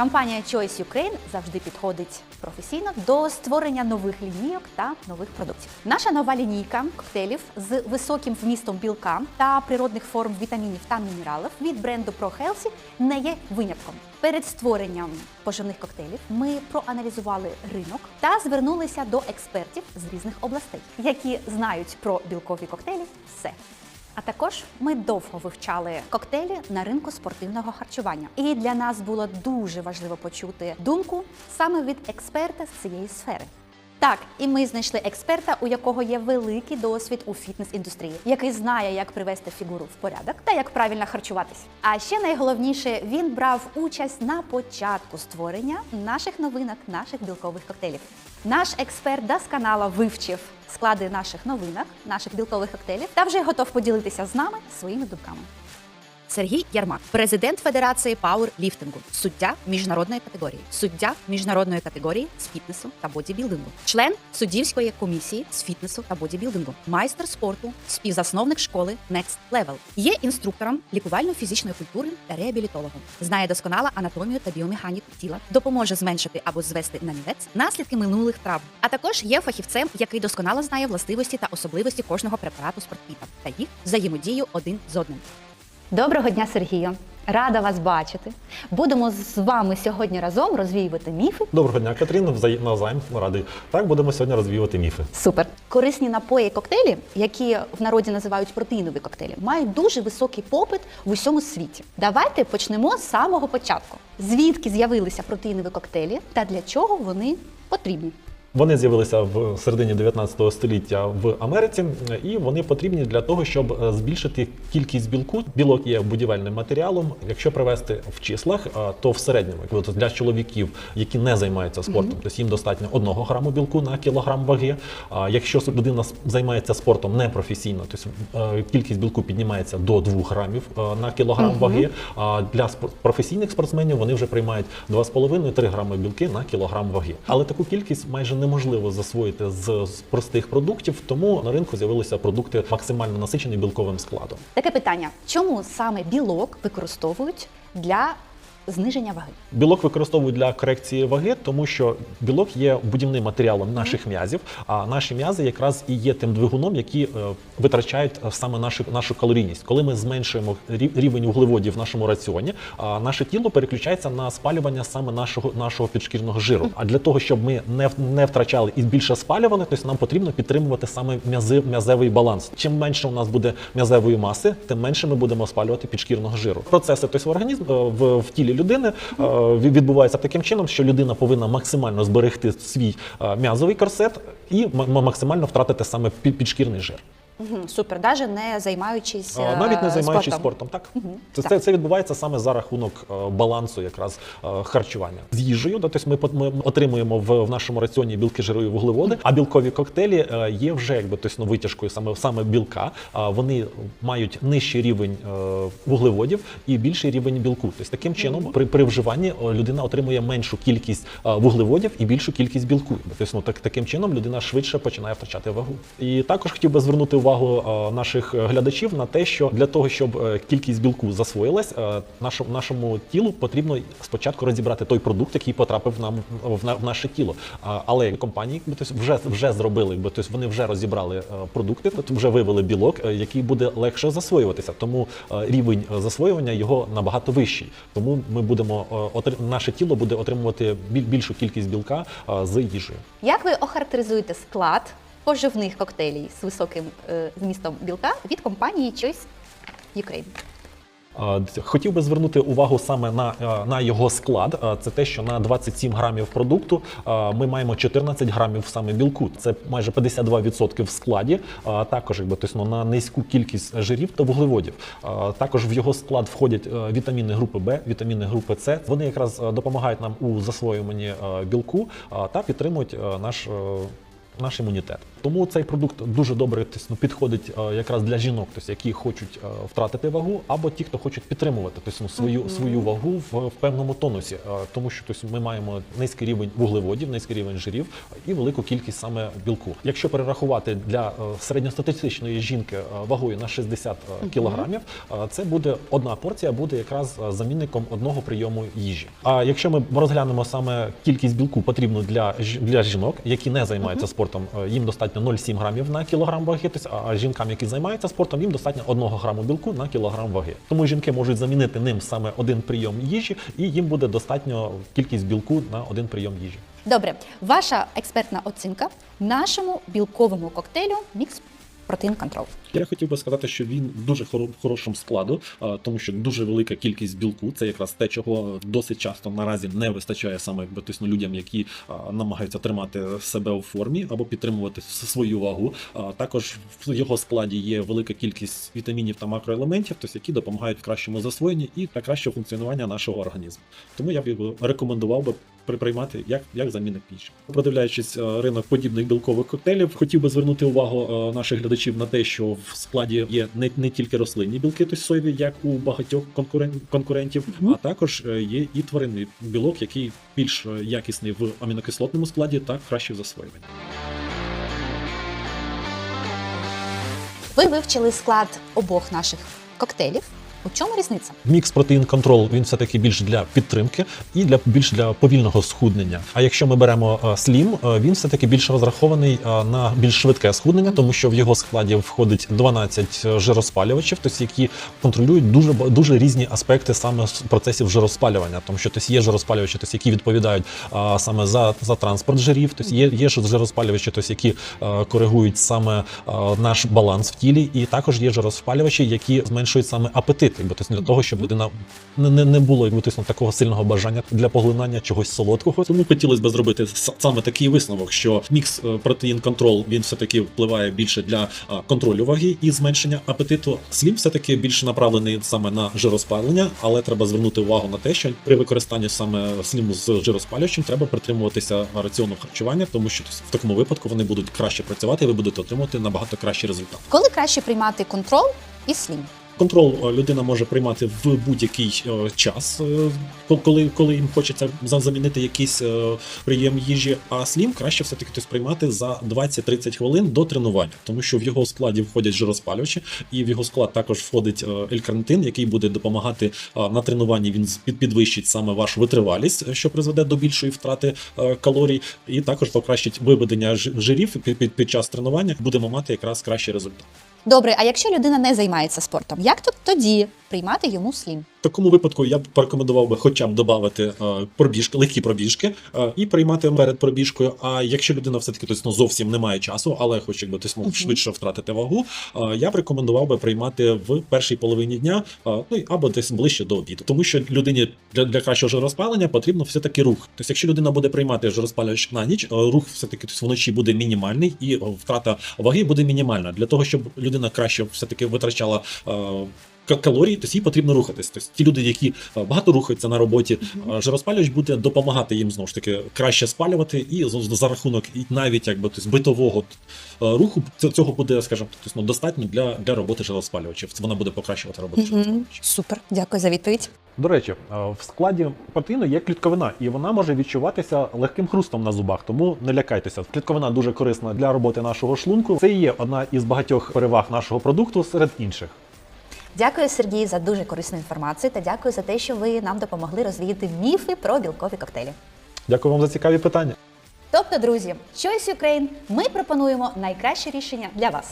Компанія Choice Ukraine завжди підходить професійно до створення нових лінійок та нових продуктів. Наша нова лінійка коктейлів з високим вмістом білка та природних форм вітамінів та мінералів від бренду Pro Healthy не є винятком. Перед створенням поживних коктейлів ми проаналізували ринок та звернулися до експертів з різних областей, які знають про білкові коктейлі все. А також ми довго вивчали коктейлі на ринку спортивного харчування. І для нас було дуже важливо почути думку саме від експерта з цієї сфери. Так, і ми знайшли експерта, у якого є великий досвід у фітнес-індустрії, який знає, як привести фігуру в порядок та як правильно харчуватись. А ще найголовніше, він брав участь на початку створення наших новинок, наших білкових коктейлів. Наш експерт досконало вивчив склади наших новинок, наших білкових коктейлів та вже готов поділитися з нами своїми думками. Сергій Ярмак, президент Федерації пауерліфтингу, суддя міжнародної категорії, суддя міжнародної категорії з фітнесу та бодібілдингу, член суддівської комісії з фітнесу та бодібілдингу, майстер спорту, співзасновник школи Next Level. Є інструктором лікувально-фізичної культури та реабілітологом. Знає досконало анатомію та біомеханіку тіла, допоможе зменшити або звести на нівець наслідки минулих травм. А також є фахівцем, який досконало знає властивості та особливості кожного препарату спортпіта та їх взаємодію один з одним. Доброго дня, Сергію! Рада вас бачити. Будемо з вами сьогодні разом розвіювати міфи. Доброго дня, Катріна. Взаєм- Навзаєм радий. Так, будемо сьогодні розвіювати міфи. Супер. Корисні напої і коктейлі, які в народі називають протеїнові коктейлі, мають дуже високий попит в усьому світі. Давайте почнемо з самого початку. Звідки з'явилися протеїнові коктейлі та для чого вони потрібні? Вони з'явилися в середині 19 століття в Америці, і вони потрібні для того, щоб е, збільшити кількість білку. Білок є будівельним матеріалом. Якщо привести в числах, е, то в середньому для чоловіків, які не займаються спортом, тобто їм достатньо 1 граму білку на кілограм ваги. А якщо людина займається спортом непрофесійно, тобто е, кількість білку піднімається до 2 грамів на кілограм ваги. А для професійних спортсменів вони вже приймають 2,5-3 грами білки на кілограм ваги. Але таку кількість майже неможливо засвоїти з, простих продуктів, тому на ринку з'явилися продукти максимально насичені білковим складом. Таке питання: чому саме білок використовують для зниження ваги? Білок використовують для корекції ваги, тому що білок є будівним матеріалом наших м'язів. А наші м'язи якраз і є тим двигуном, які е, витрачають е, саме нашу, нашу калорійність. Коли ми зменшуємо рівень вуглеводів в нашому раціоні, наше тіло переключається на спалювання саме нашого нашого підшкірного жиру. А для того, щоб ми не, не втрачали і більше спалювали, тобто нам потрібно підтримувати саме м'язи, м'язевий баланс. Чим менше у нас буде м'язевої маси, тим менше ми будемо спалювати підшкірного жиру. Процеси тобто в організм е, в, в тілі людини відбувається таким чином, що людина повинна максимально зберегти свій е, м'язовий корсет і максимально втратити саме пі- підшкірний жир. Угу, супер, навіть не займаючись А, Навіть не е, займаючись спортом. спортом, так це, так. це, це відбувається саме за рахунок е, балансу, якраз е, харчування з їжею. Да, тобто ми, ми отримуємо в, в нашому раціоні білки, жири і вуглеводи. А білкові коктейлі е, є вже якби тобто, ну, витяжкою саме саме білка. А вони мають нижчий рівень е, вуглеводів і більший рівень білку. Тобто таким чином, при, при вживанні людина отримує меншу кількість е, вуглеводів і більшу кількість білку. Тобто, ну, так, таким чином людина швидше починає втрачати вагу. І також хотів би звернути увагу е, наших глядачів на те, що для того, щоб е, кількість білку засвоїлась, е, нашому, нашому тілу потрібно спочатку розібрати той продукт, який потрапив нам в, на- в наше тіло. Але компанії якби, тобто, вже, вже зробили, якби, тобто, вони вже розібрали продукти, тобто вже вивели білок, який буде легше засвоюватися. Тому рівень засвоювання його набагато вищий. Тому ми будемо наше тіло буде отримувати біль- більшу кількість білка з їжею. Як ви охарактеризуєте склад поживних коктейлів з високим е, змістом білка від компанії Choice Ukraine? Хотів би звернути увагу саме на, е, на його склад. Це те, що на 27 грамів продукту ми маємо 14 грамів саме білку. Це майже 52% в складі. Також якби тобто, ну, на низьку кількість жирів та вуглеводів. Також в його склад входять е, вітаміни групи Б, вітаміни групи С. Вони якраз допомагають нам у засвоюванні білку та підтримують наш. Наш імунітет. Тому цей продукт дуже добре тобто, ну, підходить е, якраз для жінок, тобто, які хочуть е, втратити вагу, або ті, хто хочуть підтримувати тобто, ну, свою, свою вагу в, в певному тонусі. Е, Тому що тобто, ми маємо низький рівень вуглеводів, низький рівень жирів і велику кількість саме білку. Якщо перерахувати для середньостатистичної жінки вагою на 60 е, кілограмів, це буде одна порція, буде якраз замінником одного прийому їжі. А якщо ми розглянемо саме кількість білку потрібну для, для жінок, які не займаються спортом, їм достатньо 0,7 грамів на кілограм ваги, тобто, а жінкам, які займаються спортом, їм достатньо 1 граму білку на кілограм ваги. Тому жінки можуть замінити ним саме один прийом їжі, і їм буде достатньо кількість білку на один прийом їжі. Добре, ваша експертна оцінка нашому білковому коктейлю Мікс Протеїн Контрол. Я хотів би сказати, що він дуже хоро- хорошим складу, тому що дуже велика кількість білку. Це якраз те, чого досить часто наразі не вистачає саме якби тисно людям, які намагаються тримати себе у формі або підтримувати свою вагу. Також в його складі є велика кількість вітамінів та макроелементів, тобто які допомагають в кращому засвоєнні і та кращого функціонування нашого організму. Тому я б його рекомендував би при- приймати як, як замінник їжі. Продивляючись ринок подібних білкових коктейлів, хотів би звернути увагу наших глядачів на те, що в складі є не, не тільки рослинні білки, тобто соєві, як у багатьох конкурен- конкурентів, а також е, є і тваринний білок, який більш е, якісний в амінокислотному складі та краще в засвоюванні. Ви вивчили склад обох наших коктейлів. У чому різниця? Мікс протеїн контрол він все таки більш для підтримки і для більш для повільного схуднення. А якщо ми беремо е, слім, е, він все таки більш розрахований е, на більш швидке схуднення, тому що в його складі входить 12 жироспалювачів, тобто які контролюють дуже дуже різні аспекти саме процесів жироспалювання. Тому що тобто, є жироспалювачі, тобто, які відповідають саме за, за транспорт жирів, тобто є, є жироспалювачі, тобто, які коригують саме наш баланс в тілі, і також є жироспалювачі, які зменшують саме апетит, якби тобто, для того, щоб людина не, не, не було якби тобто, такого сильного бажання для поглинання чогось солодкого. Тому хотілося б зробити саме такий висновок, що мікс е, протеїн контрол він все таки впливає більше для контролю ваги і зменшення апетиту. Слім все таки більше направлений саме на жироспалення, але треба звернути увагу на те, що при використанні саме сліму з жироспалюючим треба притримуватися раціону харчування, тому що в такому випадку вони будуть краще працювати, і ви будете отримувати набагато кращий результат. Коли краще приймати контрол і слім? Контрол е, людина може приймати в будь-який е, час, е, коли, коли їм хочеться замінити якийсь прийом їжі. А слім краще все таки приймати за 20-30 хвилин до тренування, тому що в його складі входять жироспалювачі, і в його склад також входить елькарнитин, який буде допомагати на тренуванні. Він під- підвищить саме вашу витривалість, що призведе до більшої втрати калорій, і також покращить виведення жирів під час тренування. Будемо мати якраз кращий результат. Добре, а якщо людина не займається спортом, як тут тоді приймати йому слім? В такому випадку я б порекомендував би хоча б додати е, пробіжки, легкі пробіжки е, і приймати перед пробіжкою. А якщо людина все таки тобто, ну, зовсім не має часу, але хоче якби тобто, ну, Мгм. швидше втратити вагу, е, я б рекомендував би приймати в першій половині дня, ну або десь ближче до обіду. Тому що людині для, для кращого жироспалення потрібно все таки рух. Тобто, якщо людина буде приймати жироспалювач на ніч, рух все таки тобто, вночі буде мінімальний і втрата ваги буде мінімальна. Для того, щоб людина краще все таки витрачала. Ка- Калорії, тобто їй потрібно рухатись. Тобто ті люди, які е, багато рухаються на роботі, е, жироспалювач буде допомагати їм знову ж таки краще спалювати, і за рахунок і навіть якби тобто, битового е, руху цього буде, скажімо, тобто, ну, достатньо для, для роботи жироспалювачів. Вона буде покращувати роботу жироспалювачів. Супер, дякую за відповідь. До речі, в складі протеїну є клітковина, і вона може відчуватися легким хрустом на зубах, тому не лякайтеся. Клітковина дуже корисна для роботи нашого шлунку. Це і є одна із багатьох переваг нашого продукту серед інших. Дякую, Сергій, за дуже корисну інформацію та дякую за те, що ви нам допомогли розвіяти міфи про білкові коктейлі. Дякую вам за цікаві питання. Тобто, друзі, Choice Ukraine ми пропонуємо найкраще рішення для вас.